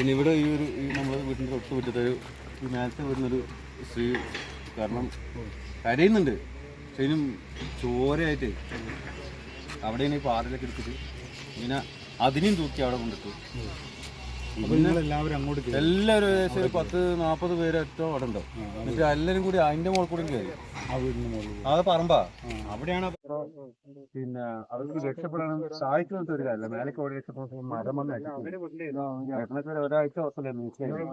പിന്നെ ഇവിടെ ഈ ഒരു ഈ വീട്ടിന്റെ തൊട്ട് മുറ്റത്ത് ഒരു ഈ നേരത്തെ വരുന്നൊരു സ്ത്രീ കാരണം കരയുന്നുണ്ട്. പക്ഷെ ഇതിനും ചോരയായിട്ട്. അവിടെ ഈ പാറയിലൊക്കെ എടുത്തിട്ട് ഇങ്ങനെ അതിനെയും തൂക്കി അവിടെ കൊണ്ടിട്ടു. എല്ലാവരും അങ്ങോട്ട്. എല്ലാവരും ഏകദേശം ഒരു പത്ത് നാൽപ്പത് പേര് ഏറ്റവും അവിടെ ഉണ്ടാവും എന്നിട്ട് എല്ലാവരും കൂടി അതിന്റെ മുകളിൽ കൂടി കയറി അത് പറമ്പാ. അവിടെയാണ് പിന്നെ അവർക്ക് രക്ഷപ്പെടാൻ സഹായിക്കുന്ന ഒരു കാര്യമല്ല. മേലേക്ക് ഓടി രക്ഷപ്പെടുന്ന മരം വന്ന്. ഒരാഴ്ച കയറി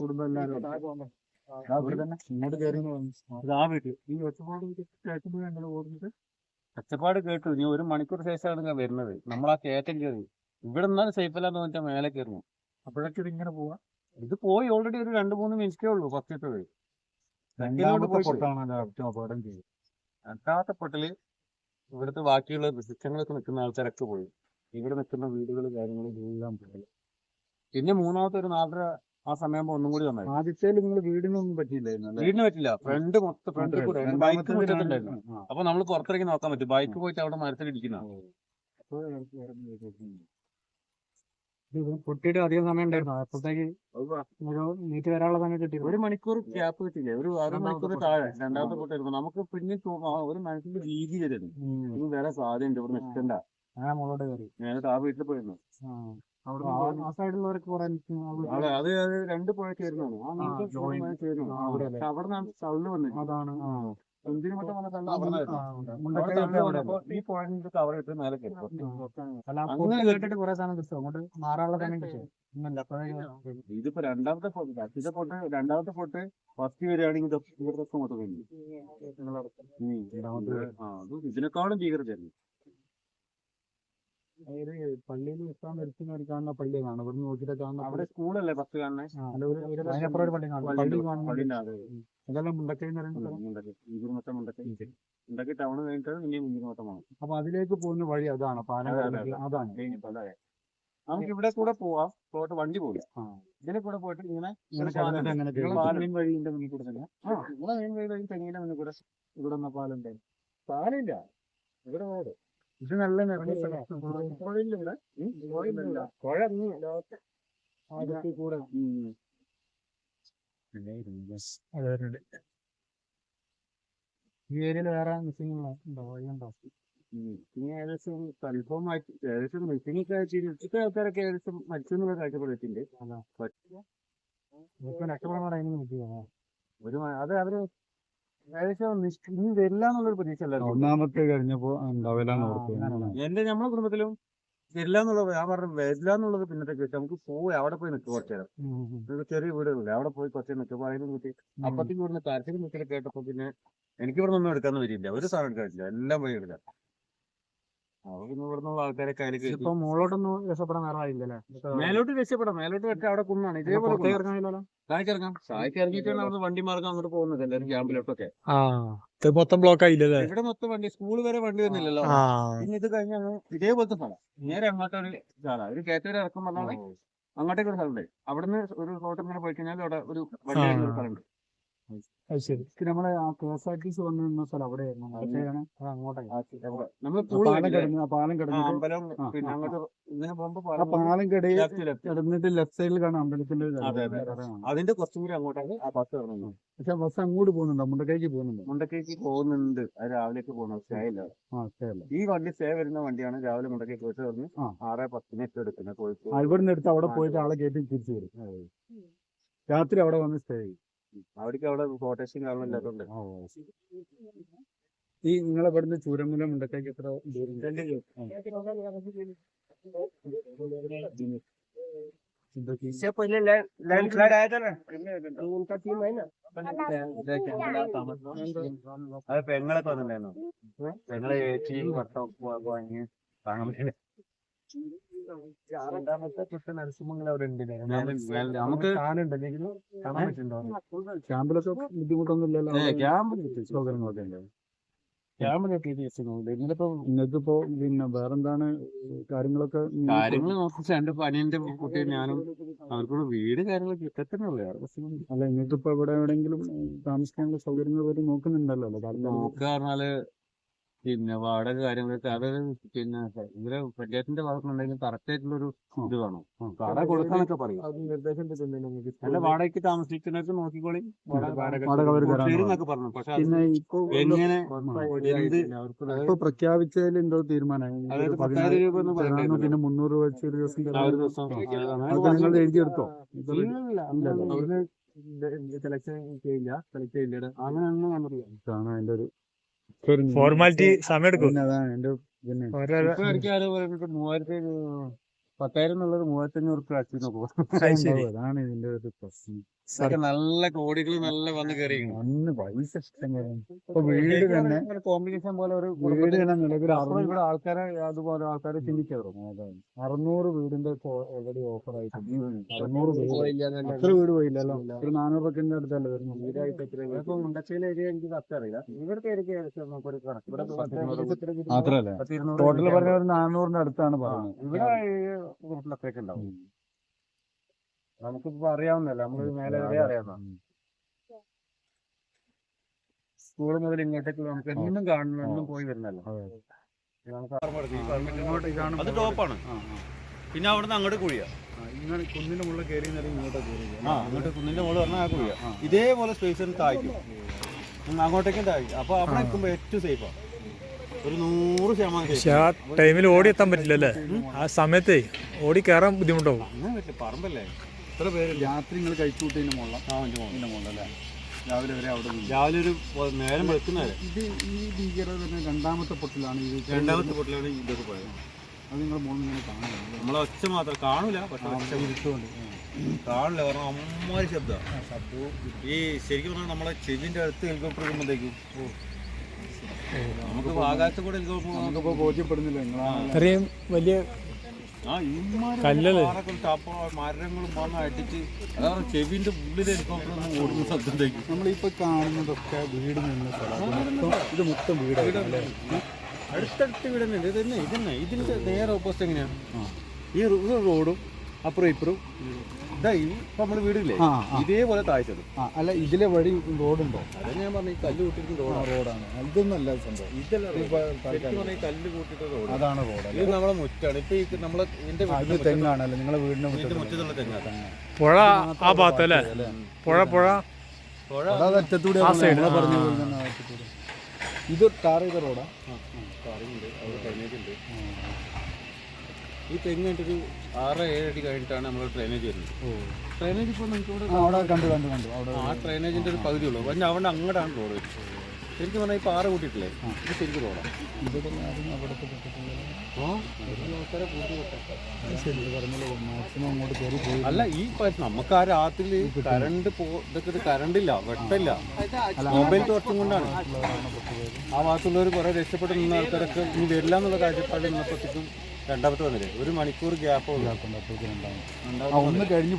കുടുംബം എല്ലാവരും ആ, വീട്ടിൽ. ഈ ഒറ്റപ്പാട് കേൾക്കുമ്പോൾ ഞങ്ങൾ ഓടുന്നത് കച്ചപ്പാട് കേട്ടു. ഇനി ഒരു മണിക്കൂർ ശേഷമാണ് വരുന്നത്. നമ്മൾ ആ കയറ്റം കയറി. ഇവിടെ നിന്നാലും സേഫ് അല്ലാന്ന് വെച്ചാൽ മേലെ കയറുന്നു അപ്പോഴൊക്കെ ഇതിങ്ങനെ പോവാ? ഇത് പോയി ഓൾറെഡി ഒരു രണ്ട് മൂന്ന് മിനിറ്റേ ഉള്ളൂ ഫസ്റ്റത്തെ രണ്ടാമത്തെ പൊട്ടൽ ഇവിടുത്തെ ബാക്കിയുള്ള വൃക്ഷങ്ങളൊക്കെ നിൽക്കുന്ന ആൾക്കാരൊക്കെ പോയി. ഇവിടെ നിൽക്കുന്ന വീടുകൾ കാര്യങ്ങൾ എല്ലാം പോയി. പിന്നെ മൂന്നാമത്തെ ഒരു നാലര ആ സമയമാകുമ്പോ ഒന്നും കൂടി വന്നായി ആദ്യത്തെ നിങ്ങൾ വീടിനൊന്നും പറ്റിയില്ലായിരുന്നു? വീടിന് പറ്റില്ല ഫ്രണ്ട് മൊത്തം ഫ്രണ്ട് കൂടെ ബൈക്ക് മുറ്റത്തുണ്ടായിരുന്നു അപ്പൊ നമ്മൾ പുറത്തിറങ്ങി നോക്കാൻ പറ്റും. ബൈക്ക് പോയിട്ട് അവിടെ മരത്തിൽ ഇരിക്കുന്ന. പൊട്ടിയിട്ട് അധികം സമയം ഉണ്ടായിരുന്നു. അപ്പോഴത്തേക്ക് നീറ്റ് വരാനുള്ള സമയം കിട്ടി. ഒരു മണിക്കൂർ ഗ്യാപ്പ് കിട്ടില്ലേ ഒരു അര മണിക്കൂർ താഴെ രണ്ടാമത്തെ പൊട്ടായിരുന്നു നമുക്ക് പിന്നെ ഒരു മനസ്സിന്റെ രീതി വരുന്നു ഇത് വേറെ സാധ്യതയുണ്ട്. ഇവിടെ നിൽക്കണ്ട ഞാൻ മുകളോട്ട് കയറി. ഞാൻ ആ വീട്ടിൽ പോയിരുന്നു. ആ സൈഡിലുള്ളവർക്ക് കുറെ അത് അത് രണ്ട് പുഴക്കായിരുന്നു ചേരുന്നതാണ് അവിടെ നിന്നാണ് തള്ളു വന്നത് അതാണ്. ഈ പോയിന്റ് കവർ ഇട്ട് മേലെ കേട്ടിട്ട് കുറെ സാധനം കിട്ടും അങ്ങോട്ട് മാറാനുള്ള കിട്ടും ഇതിപ്പോ രണ്ടാമത്തെ ഫസ്റ്റത്തെ പൊട്ട് രണ്ടാമത്തെ പൊട്ട് ഫസ്റ്റ് വരികയാണെങ്കിൽ ഇത് ഇവിടുത്തെ മൊത്തം കഴിഞ്ഞു ഇതിനേക്കാളും ഭീകരതയായിരുന്നു അതായത് പള്ളിയിൽ ഇസ്ലാം ഒരു കാണുന്ന പള്ളി കാണും ഇവിടെ നോക്കിയിട്ട് കാണുന്ന അവിടെ സ്കൂളല്ലേ ഫസ്റ്റ് കാണുന്നത് ആ, അല്ല, ഒരു- ഒരു അതിനപ്പുറം ഒരു പള്ളി കാണും പള്ളി കാണുന്ന പള്ളിന്റെ അത് ഇതെല്ലാം മുണ്ടക്കൈ എന്ന് പറയുന്ന സ്ഥലം. മുണ്ടക്കി. ഇഞ്ചൂർ മുണ്ടക്കി. മുണ്ടക്കി ടൗൺ കഴിഞ്ഞിട്ട് ഇനി ഇഞ്ചൂർ മൊത്തം പോകണം അപ്പൊ അതിലേക്ക് പോകുന്ന വഴി അതാണ്. പാലം അതെ, അതെ, കടന്നിട്ട് അതാണ്. നമുക്ക് ഇവിടെ കൂടെ പോവാം. പോയിട്ട് വണ്ടി പോകില്ല ആ. ഇതിലെ കൂടെ പോയിട്ട് ഇങ്ങനെ ഇങ്ങനെ പാലം കിടന്നിട്ട് അങ്ങനെ നിങ്ങളെ കയറി. പാലം. മെയിൻ വഴിന്റെ മുന്നിൽ കൂടെ തന്നെ. ആ. നിങ്ങളെ മെയിൻ വഴി തെങ്ങിന്റെ മുന്നിൽ കൂടെ ഇവിടെ ഉണ്ട്. പാലില്ല. ഇവിടെ റോഡ് ഇത് നല്ല ഈ ഏരിയയിൽ വേറെ മിസ്സിംഗ് ഉണ്ടോ? വഴിയുണ്ടോ ഉം. പിന്നെ ഏകദേശം കൺഫേം ആയിട്ട് മിസ്സിംഗ് ഒക്കെ ആൾക്കാരൊക്കെ രക്ഷപ്പെടാൻ ഒരു അത് അവർ ഏകദേശം നിഷ്- ഇനി വരില്ല എന്നുള്ളൊരു പ്രതീക്ഷ അല്ലായിരുന്നു ഒന്നാമത്തെ കഴിഞ്ഞപ്പോ ഉണ്ടാവില്ല ആ, എന്റെ നമ്മളെ കുടുംബത്തിലും വരില്ല എന്നുള്ളത് ഞാൻ പറഞ്ഞു വരില്ല എന്നുള്ളത് പിന്നത്തെ കേട്ടു നമുക്ക് പോയി അവിടെ പോയി നിൽക്കും കുറച്ചു നേരം. ഒരു ചെറിയ വീടുകളില്ലേ അവിടെ പോയി കുറച്ച് നേരം നിൽക്കും. അതിനും കിട്ടി അപ്പത്തേക്ക് ഇവിടുന്ന് കരച്ചിൽ നിൽക്കൽ കേട്ടപ്പോ പിന്നെ എനിക്ക് ഇവിടെ നിന്നൊന്നും എടുക്കാന്ന് വരില്ല. ഒരു സാധനം എടുക്കാൻ പറ്റില്ല എല്ലാം പോയി എടുക്കാം അപ്പൊ പിന്നെ ഇവിടെ നിന്നുള്ള ആൾക്കാരെ കയ്യിൽ ഇപ്പൊ മുകളോട്ടൊന്നും രക്ഷപ്പെടാൻ വേറെ ആയില്ലല്ലേ മേലോട്ട് രക്ഷപ്പെടാം. മേലോട്ട് വെച്ച അവിടെ കുന്നാണ്. ഇതേപോലെ ചായക്ക് ഇറങ്ങിയിട്ടാണ് അവിടെ വണ്ടി മാർഗം അങ്ങോട്ട് പോകുന്നത്. എല്ലാവരും ക്യാമ്പിലോട്ടൊക്കെ. ഇത് മൊത്തം ബ്ലോക്ക് ആയില്ലല്ലേ ഇവിടെ മൊത്തം വണ്ടി സ്കൂൾ വരെ വണ്ടി വന്നില്ലല്ലോ. പിന്നെ ഇത് കഴിഞ്ഞാൽ ഇതേപോലത്തെ സ്ഥലം. നേരെ അങ്ങോട്ട് ഒരു ഇതാണ്. ഒരു കയറ്റവരെ ഇറക്കം പറഞ്ഞാൽ അങ്ങോട്ടേക്ക് ഒരു സ്ഥലമുണ്ട്. അവിടുന്ന് ഒരു റോഡ് ഇങ്ങനെ പോയി കഴിഞ്ഞാൽ അവിടെ ഒരു വണ്ടി സ്ഥലമുണ്ട്. ശരി. ഇത് ആ K S R T C വന്നു നിന്ന സ്ഥലം അവിടെയായിരുന്നു അവിടേക്കാണ് അത് അങ്ങോട്ടേക്ക് പാലം കിടന്ന് പാലം കിടന്നിട്ട് കിടയിൽ ലെഫ്റ്റ് ലെഫ്റ്റ്. കിടന്നിട്ട് ലെഫ്റ്റ് സൈഡിൽ കാണാം അമ്പലത്തിന്റെ. അതിന്റെ കുറച്ചും കൂടി അങ്ങോട്ടാണ് ആ ബസ് പക്ഷെ ബസ് അങ്ങോട്ട് പോകുന്നുണ്ടോ? മുണ്ടക്കൈക്ക് പോകുന്നുണ്ടോ? മുണ്ടക്കേക്ക് പോകുന്നുണ്ട്. അത് രാവിലേക്ക് പോകുന്നത് ഈ വണ്ടി സ്റ്റേ വരുന്ന വണ്ടിയാണ് രാവിലെ മുണ്ടക്കേക്ക് പോയിട്ട് പറഞ്ഞ് ആ. ആറ് പത്തിന് എട്ട് എടുക്കുന്നത്. ആ ഇവിടെ നിന്ന് എടുത്ത് അവിടെ പോയിട്ട് ആളെ കയറ്റി തിരിച്ചു വരും. രാത്രി അവിടെ വന്ന് സ്റ്റേ ചെയ്യും. അവിടേക്ക് അവിടെ കോട്ടേഷൻ കാരണം ഇല്ലാത്തതുകൊണ്ട് ഈ നിങ്ങളെ ഇവിടുന്ന് ചൂരമുല മുണ്ടക്കൈക്ക് എത്ര ദൂരം ഇതൊക്കെ इससे पहले लैंडस्लाइड आया था ना तो उनका टीम है ना അത് പെങ്ങളൊക്കെ വന്നിട്ടുണ്ടായിരുന്നു പെങ്ങളെ ഏച്ചി ഭർത്താവ് വാങ്ങി കാണാൻ പറ്റില്ല രണ്ടാമത്തെ തൊട്ട് നരസിംഹങ്ങൾ അവിടെ ഉണ്ട്. നമുക്ക് കാണുന്നുണ്ട് എന്തെങ്കിലും കാണാൻ പറ്റുന്നുണ്ടോ? ക്യാമ്പിലൊക്കെ ബുദ്ധിമുട്ടൊന്നും ഇല്ലല്ലോ ക്യാമ്പ് സൗകര്യങ്ങളൊക്കെ ഉണ്ട്. ക്യാമ്പിലൊക്കെ ഇന്നിപ്പോ നിങ്ങൾക്കിപ്പോ പിന്നെ വേറെന്താണ് കാര്യങ്ങളൊക്കെ? കാര്യങ്ങൾ നോക്കിച്ച് എന്റെ പനിയന്റെ കുട്ടി ഞാനും അവർക്കുള്ള വീട് കാര്യങ്ങളൊക്കെ കിട്ടത്തന്നെ ഉള്ളു. വേറെ അല്ല ഇന്നിപ്പോ ഇവിടെ എവിടെയെങ്കിലും താമസിക്കാനുള്ള സൗകര്യങ്ങൾ വരെ നോക്കുന്നുണ്ടല്ലോ? നോക്കുക പറഞ്ഞാൽ പിന്നെ വാടക കാര്യങ്ങളൊക്കെ അത് പിന്നെ ഇവരെ പഞ്ചായത്തിന്റെ ഭാഗത്തുനിന്നുണ്ടെങ്കിൽ കറക്റ്റ് ആയിട്ടുള്ളൊരു ഇത് വേണം. വാടക കൊടുക്കാനൊക്കെ പറയും. അല്ല വാടകയ്ക്ക് താമസിക്കുന്നവർക്ക് നോക്കിക്കോളി. എന്നൊക്കെ പറഞ്ഞു. പക്ഷെ പിന്നെ ഇപ്പൊ എങ്ങനെ? ഇപ്പൊ പ്രഖ്യാപിച്ചതിൽ എന്തോ തീരുമാനം? പിന്നെ മുന്നൂറ് രൂപ വെച്ച് ഒരു ദിവസം ആ ദിവസം അങ്ങനെ അതൊക്കെ നിങ്ങൾ എഴുതിയെടുത്തോ സെലക്ഷൻ ചെയ്യില്ല സെലക്ട് ചെയ്യില്ല അങ്ങനെയൊന്നും കണ്ടില്ല ഇതാണ് അതിന്റെ ഒരു ഫോർമാലിറ്റി സമയം എടുക്കും. മൂവായിരത്തി പത്തായിരം എന്നുള്ളത് മൂവായിരത്തഞ്ഞൂറ് രൂപ റുപ്യ അച്ഛൻ അതാണ് ഇതിന്റെ ഒരു പ്രശ്നം. നല്ല കോടികൾ നല്ല വന്ന് കയറി അന്ന് പൈസ ഇഷ്ടം. ഇപ്പൊ വീട് തന്നെ കോമ്പിനേഷൻ പോലെ ഒരു വീട് തന്നെ നിലവിൽ ഇവിടെ ആൾക്കാരെ അതുപോലെ ആൾക്കാരെ ചിന്തിച്ചു അറുന്നൂറ് വീടിന്റെ ഓൾറെഡി ഓഫർ ആയിട്ടുണ്ട്. അറുന്നൂറ് വീട് എത്ര വീട്. പോയില്ലല്ലോ. ഒരു നാനൂറ് റുപ്യന്റെ അടുത്തല്ലേ വരുന്നത് ഇപ്പൊ മുണ്ടക്കയിലെ ഏരിയ എനിക്ക് കറക്റ്റ് അറിയില്ല. ഇവിടുത്തെ ഏരിയ കണക്ക്. ഇവിടെ ടോട്ടൽ പറഞ്ഞ ഒരു നാനൂറിന്റെ അടുത്താണ് പറഞ്ഞത് പറയുന്നത്. ഇവിടെ ഈ അത്രയൊക്കെ ഉണ്ടാവും നമുക്കിപ്പോ അറിയാവുന്നല്ല നമ്മൾ മേലെ വരെ അറിയാവുന്ന സ്കൂൾ മുതൽ ഇങ്ങോട്ടേക്ക് നമുക്ക് എന്നും കാണണം എന്നും പോയി വരുന്നല്ലോ അത്. ടോപ്പാണ്. പിന്നെ അവിടുന്ന് അങ്ങോട്ട് കുഴിയാ. കുന്നിന്റെ മുകളിൽ കയറി ഇങ്ങോട്ട് ആ അങ്ങോട്ട് കുന്നിന്റെ മുകളിൽ പറഞ്ഞാൽ ആ കുഴിയാ. ഇതേപോലെ സ്പേസ് താഴ്ക്കും അങ്ങോട്ടേക്കും താഴ്ക്കും അപ്പൊ അവിടെ നിൽക്കുമ്പോ ഏറ്റവും സേഫാണ് പക്ഷെ. ആ ടൈമിൽ ഓടി എത്താൻ പറ്റില്ല പറ്റില്ലല്ലേ ആ സമയത്തെ ഓടി കയറാൻ ബുദ്ധിമുട്ടാവും. പറമ്പല്ലേ? ഇത്ര പേര്? രാത്രി നിങ്ങൾ രാവിലെ വരെ അവിടെ രാവിലെ ഒരു നേരം വെളുക്കുന്നവരെ. ഇത് ഈ ഭീകരത തന്നെ രണ്ടാമത്തെ പൊട്ടിലാണ് ഇത് രണ്ടാമത്തെ ഇതൊക്കെ പോയത്. അത് നിങ്ങൾ മുകളിൽ ഇങ്ങനെ കാണുന്നത് നമ്മളെ ഒച്ച മാത്രം കാണൂല പക്ഷെ ഒച്ച ഇരുട്ടുകൊണ്ട് കാണില്ല കാരണം അമ്മാരി ശബ്ദം. ഈ ശരിക്കും പറഞ്ഞാൽ നമ്മളെ ചെവിന്റെ അടുത്ത് ഹെലികോപ്റ്റർ വരുമ്പോഴത്തേക്കും നമുക്ക് ആകാശത്ത് കൂടെ ഹെലികോപ്റ്റർ നമുക്കിപ്പോ ബോധ്യപ്പെടുന്നില്ല നിങ്ങളാണ് ഇത്രയും വലിയ ആ ഇമ്മാരി കല്ലല്ലേ? പാറകൾ ടപ്പ മരങ്ങളും വന്ന് അടിച്ച് ചെവിന്റെ ഉള്ളിൽ ഹെലികോപ്റ്റർ ഒന്ന് ഓടുന്ന ശബ്ദത്തേക്ക് നമ്മളിപ്പോ കാണുന്നതൊക്കെ വീട് നിന്ന സ്ഥലം. ഇത് മൊത്തം വീടാണ്. അടുത്തടുത്ത് വീടുന്നുണ്ട് ഇതന്നെ തന്നെ ഇതന്നെ ഇതിന്റെ നേരെ ഓപ്പോസിറ്റ് എങ്ങനെയാ? ആ. ഈ റോ- റോഡും അപ്പുറം ഇപ്പുറം ഇതാ ഈ ഇപ്പൊ നമ്മൾ വീടില്ലേ? ആ, ആ. ഇതേപോലെ താഴ്ചത് ആ അല്ല ഇതിലെ വഴി റോഡുണ്ടോ? അതാ ഞാൻ പറഞ്ഞ ഈ കല്ല് കൂട്ടിയിട്ട് ആ, റോഡാണ്. ഇതൊന്നല്ല സംഭവം. ഇതല്ല ഇപ്പൊ ശരിക്കും പറഞ്ഞാൽ ഈ കല്ല് കൂട്ടിയിട്ട് റോഡ് അതാണ് റോഡ് ഇത് നമ്മളെ മുറ്റാണ്. ഇപ്പൊ ഈ നമ്മളെ എന്റെ ആ, ഇത് തെങ്ങാണല്ലേ നിങ്ങളെ വീടിന്റെ വീടിന്റെ മുറ്റത്ത് മുറ്റത്തുള്ള തെങ്ങാണ്. പുഴ ആ ഭാഗത്ത് അല്ലേ? പുഴ പുഴ. പുഴ അതാ അറ്റത്തൂടെ ആ പറഞ്ഞ പോലെ തന്നെ ആ അറ്റത്തൂടെ. ഇത് ടാർ ചെയ്ത റോഡാ? പറയുന്നുണ്ട് അവിടെ ഡ്രൈനേജ് ഉണ്ട്. ഈ തെങ്ങ് കണ്ടൊരു ആറ് ഏഴ് അടി കഴിഞ്ഞിട്ടാണ് നമ്മൾ ഡ്രൈനേജ് വരുന്നത്. ഡ്രൈനേജ് ഇപ്പോൾ നമുക്ക് ഇവിടെ അവിടെ കണ്ടു കണ്ടു കണ്ടു. അവിടെ ആ ഡ്രൈനേജിന്റെ ഒരു പകുതി ഉള്ളൂ. പിന്നെ അവിടെ അങ്ങോട്ടാണ് റോഡ് വരുന്നത്. ശരിക്കും പറഞ്ഞാൽ ഈ ആറ് കൂട്ടിയിട്ടില്ലേ? ഇത് ശരിക്കും റോഡാണ് ഇവിടെ ആരും അല്ല ഈ നമുക്ക് ആ രാത്രി കറണ്ട് പോ ഇതൊക്കെ ഒരു കറണ്ടില്ല വെട്ടമില്ല. മൊബൈൽ തോട്ടം കൊണ്ടാണ്. ആ ഭാഗത്തുള്ളവർ കുറെ രക്ഷപ്പെട്ട് നിന്ന ആൾക്കാരൊക്കെ ഇനി വരില്ല എന്നുള്ള കാഴ്ചപ്പാട് നിന്നപ്പോഴത്തേക്കും രണ്ടാമത്തെ വന്നില്ലേ? ഒരു മണിക്കൂർ ഗ്യാപ്പ് ആ ഒന്ന് കഴിഞ്ഞ്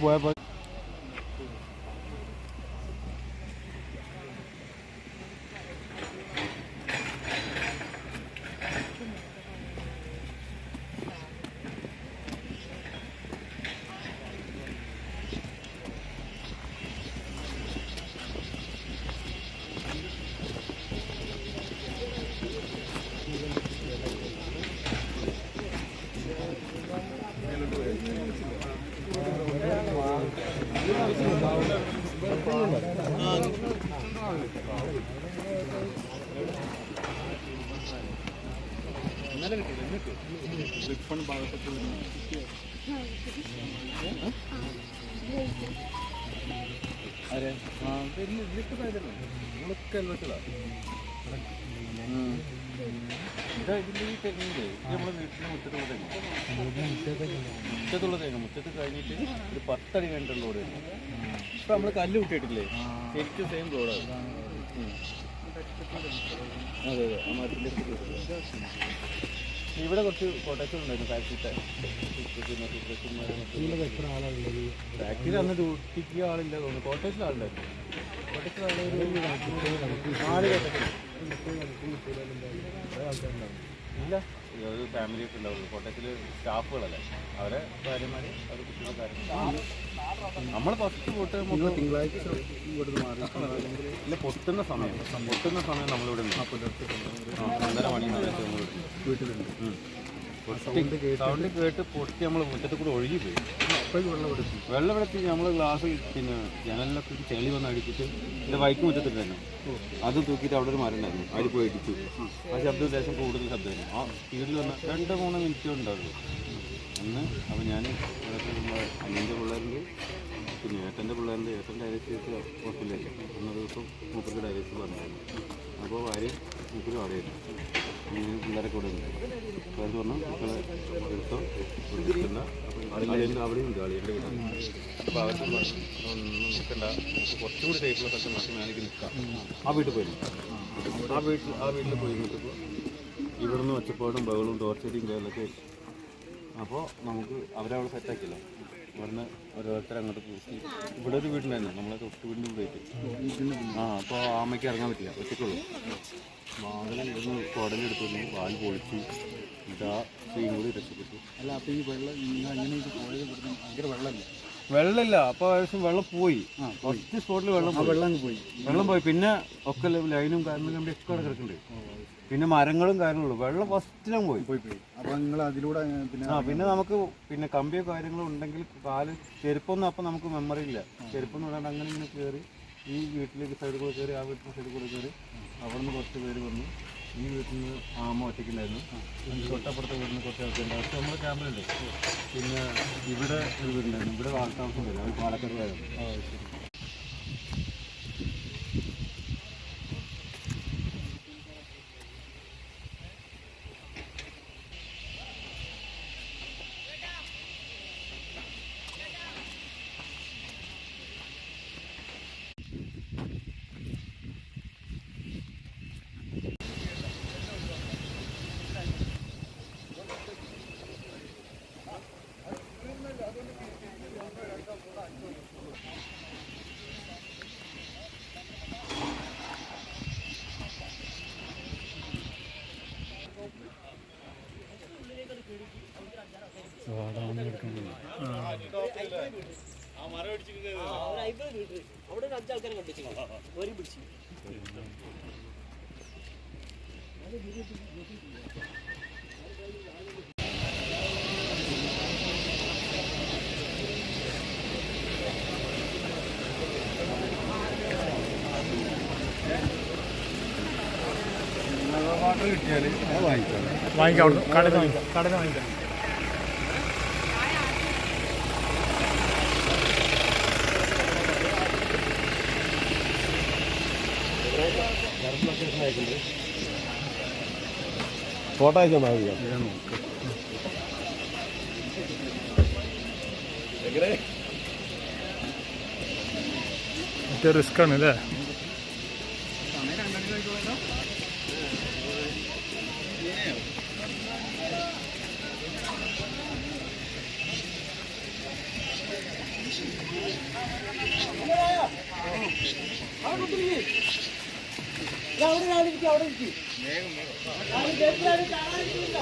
പോയപ്പോ ഇതാ ഇതിന്റെ ഈ തെങ്ങില്ലേ ഇത് നമ്മളെ വീട്ടിലെ മുറ്റത്തുള്ള തെങ്ങ് മുറ്റത്തുള്ള തെങ്ങ് മുറ്റത്ത് കഴിഞ്ഞിട്ട് ഒരു പത്തടി കഴിഞ്ഞിട്ടുള്ള റോഡ് ഇപ്പൊ നമ്മൾ കല്ല് കൂട്ടിയിട്ടില്ലേ ശരിക്കും സെയിം റോഡാണ് അതെ അതെ ആ കൂട്ടി. ഇവിടെ കുറച്ച് കോട്ടേഴ്സ് ഉണ്ടായിരുന്നു അന്ന് ഡ്യൂട്ടിക്ക് ആളില്ല തോന്നുന്നു. കോട്ടേഴ്സിൽ ആളുണ്ടായിരുന്നു. കോട്ടേഴ്സിൽ ആളുകൾ നാല് കോട്ടേഴ്സിൽ ഇല്ല. ഒരു ഫാമിലി ഒക്കെ ഉണ്ടാവുള്ളൂ. കോട്ടയത്തിൽ സ്റ്റാഫുകളല്ലേ അവരെ കാര്യമായി അവർ കുട്ടികളെ കാര്യം നമ്മൾ ഫസ്റ്റ് പോട്ട് തിങ്കളാഴ്ച ഇല്ല പൊട്ടുന്ന സമയം. പൊട്ടുന്ന സമയം നമ്മളിവിടെ ഒന്നര മണി വീട്ടിലുണ്ട്. സൗണ്ട് കേട്ട് പൊട്ടി നമ്മൾ മുറ്റത്ത് കൂടെ ഒഴുകി പോയി. അപ്പോഴേക്ക് വെള്ളം എടുത്തു വെള്ളം എടുത്ത് നമ്മൾ ഗ്ലാസ് പിന്നെ ജനലിലൊക്കെ ചെളി വന്ന് അടിച്ചിട്ട് എന്റെ വൈക്ക് മുറ്റത്തിട്ടായിരുന്നു അത് തൂക്കിയിട്ട് അവിടെ ഒരു മരം ഉണ്ടായിരുന്നു അതിൽ പോയി അടിച്ചു. ആ ശബ്ദം ദേശം കൂടുതൽ ശബ്ദമായിരുന്നു. ആ സ്പീഡിൽ വന്ന രണ്ട് മൂന്ന് മിനിറ്റ് ഉണ്ടാവുള്ളൂ. അന്ന് അപ്പോൾ ഞാൻ അനിയന്റെ പിള്ളേരുണ്ട് പിന്നെ ഏട്ടന്റെ പിള്ളേരുണ്ട് ഏട്ടന്റെ ഡയറക്റ്റ് ഹോസ്പിറ്റലിലേക്ക് അന്ന ദിവസം മൂപ്പരുടെ ഡയറക്ടർ പറഞ്ഞായിരുന്നു അപ്പോൾ ഭാര്യ മൂപ്പര് അവിടെയായിരുന്നു അങ്ങനെ പിള്ളേരൊക്കെ ഇവിടെ ഉണ്ട് അത് പറഞ്ഞു മക്കളെ എടുത്തോ എടുക്കണ്ട. അളിയന്റെ അവിടെയും ഉണ്ട് അളിയന്റെ അപ്പോൾ അവർക്ക് നിൽക്കണ്ട. കുറച്ചുകൂടി ടൈപ്പുള്ള സ്ഥലത്ത് നമുക്ക് മേലേക്ക് നിൽക്കാം. ആ വീട്ടിൽ പോയി ആ വീട്ടിൽ ആ വീട്ടിൽ പോയി നിൽക്കുമ്പോൾ ഇവിടുന്ന് ഒച്ചപ്പാടും ബഹളും ടോർച്ചറിയും കാര്യങ്ങളൊക്കെ അപ്പോൾ നമുക്ക് അവരവിടെ സെറ്റാക്കില്ല ഇവിടുന്ന് ഓരോരുത്തർ അങ്ങോട്ട് പൂശി ഇവിടെ ഒരു വീട്ടിലായിരുന്നു നമ്മളെ തൊട്ട് വീടിന്റെ പോയിട്ട് ആ അപ്പോൾ ആമയ്ക്ക് ഇറങ്ങാൻ പറ്റില്ല ഒറ്റയ്ക്കുള്ളൂ. വാതിൽ ഇവിടുന്ന് കുടലെടുത്തു വാൽ പൊളിച്ചു ഇതാ ചെയ്യും കൂടി രക്ഷപ്പെട്ടു. അല്ല അപ്പോൾ ഈ വെള്ളം അങ്ങനെ ഇത് പോയത് ഇവിടുന്ന് ഭയങ്കര വെള്ളമല്ലേ? വെള്ളമില്ല അപ്പോൾ ഏകദേശം വെള്ളം പോയി. ഫസ്റ്റ് സ്പോട്ടിൽ വെള്ളം വെള്ളം അങ്ങ് പോയി. വെള്ളം പോയി. പിന്നെ ഒക്കെ ലൈനും കാരണം കമ്പി ഒക്കെ കിടക്കുന്നുണ്ട് പിന്നെ മരങ്ങളും കാര്യങ്ങളും വെള്ളം ഫസ്റ്റിലും പോയി. പോയി പോയി. അപ്പൊ നിങ്ങൾ അതിലൂടെ പിന്നെ ആ പിന്നെ നമുക്ക് പിന്നെ കമ്പിയോ കാര്യങ്ങളോ ഉണ്ടെങ്കിൽ കാൽ ചെരുപ്പൊന്നും അപ്പം നമുക്ക് മെമ്മറി ഇല്ല. ചെരുപ്പൊന്നും ഇടാണ്ട് അങ്ങനെ ഇങ്ങനെ കയറി ഈ വീട്ടിലേക്ക് സൈഡിൽ കൂടെ കയറി ആ വീട്ടിലെ സൈഡിൽ കൂടെ കയറി അവിടെ നിന്ന് കുറച്ച് പേര് വന്നു. ഈ വീട്ടിൽ നിന്ന് ആമ ഒറ്റയ്ക്കുണ്ടായിരുന്നു തൊട്ടപ്പുറത്തെ വീട്ടിൽ നിന്ന് കുറച്ച് ആൾക്കാരുണ്ട്. നമ്മൾ നമ്മുടെ ക്യാമ്പിലുണ്ട് പിന്നെ ഇവിടെ ഒരു വീടുണ്ടായിരുന്നു. ഇവിടെ ആൾത്താമസം വരും അത് പാലക്കാട് വാട്ടർ കിട്ടിയാൽ ഒരു പിടിച്ചു. വാങ്ങിക്കാം. അവിടുന്ന് കടയിൽ നിന്ന് വാങ്ങിക്കാം. കടന്ന് വാങ്ങിക്കാം. ഫോട്ടോ അയച്ചാൽ മതി. മറ്റേ റിസ്ക് ആണ് അല്ലേ? അവിടെ ഞാനിരിക്കും അവിടെ ഇരിക്കും. കാണാനിരിക്കില്ല